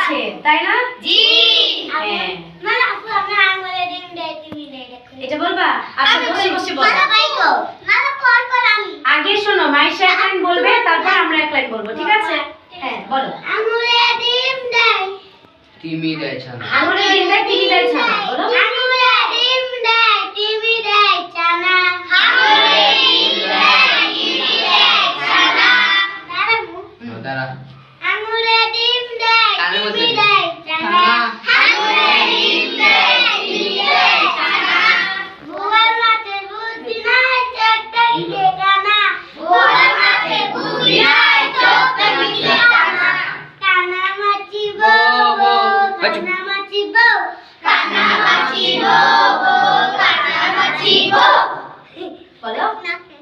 আছে তাই না? জি। হ্যাঁ। মানে আপু আঙুলে ডিম দেয় টিভি দেয় এটা বলবা? আচ্ছা বসে বসে বলো। মালা পাইতো মালা পর পর আমি আগে শোনো মাইশা এক লাইন বলবে তারপর আমরা এক লাইন বলব ঠিক আছে? হ্যাঁ বলো। আঙুলে ডিম দেয়। তিমি দেয় ছানা। আঙুলে ডিম দেয় টিভি দেয় ছানা বলো। আঙুলে ডিম দেয় টিভি দেয় ছানা। আঙুলে ডিম দেয় টিভি দেয় ছানা। দাঁড়া। ডিম দেয় কানের মধ্যে টিভি দিই। দেয় ছানা আঙুলে ডিম দেয় টিভি দেয় ছানা বুয়ার মাঝে বুদ্ধি নাই চোখটা মিটে কানা বুয়ার মাঝে বুদ্ধি নাই চোখটা মিটে কানা কানা মাছি বউ বউ কানা মাছি বউ কানা মাছি বউ বউ কানা মাছি বউ বলো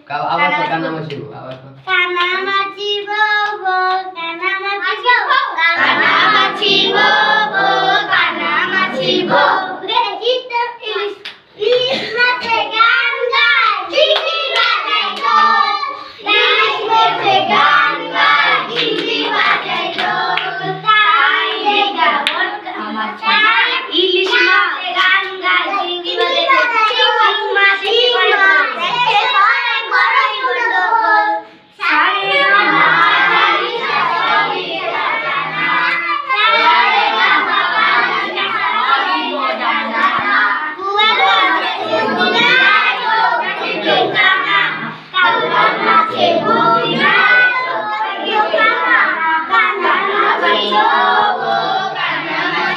কাও আবার কো কানা মাছি আবার কো কানা মাছি ইলিশ মাছ গান গায় চিংড়ি মাছ চিংড়ি মাছ চিংড়ি মাছ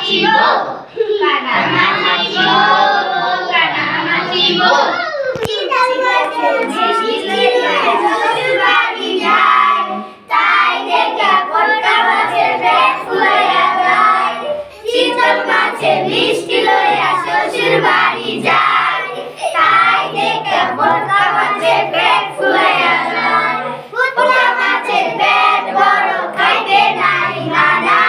Yo! বৃষ্টি লইয়া শ্বশুর বাড়ি যায় তাই দেখে বোরকা মাছে পেট ফুলাইয়া যায়। বোরকা মাছে পেট বড় খাইতে নাই নানা।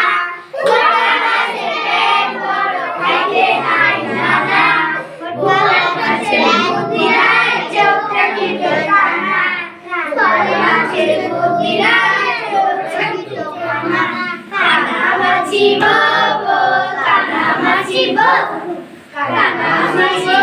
বোরকা মাছে পেট বড় খাইতে নাই নানা। বোরকা মাছে বুদ্ধি নাই চোখ থাকিত কানা বোরকা মাছে বুদ্ধি নাই চোখ থাকিত কানা কানা মাছি বড় Shiva! Karanamai Shiva!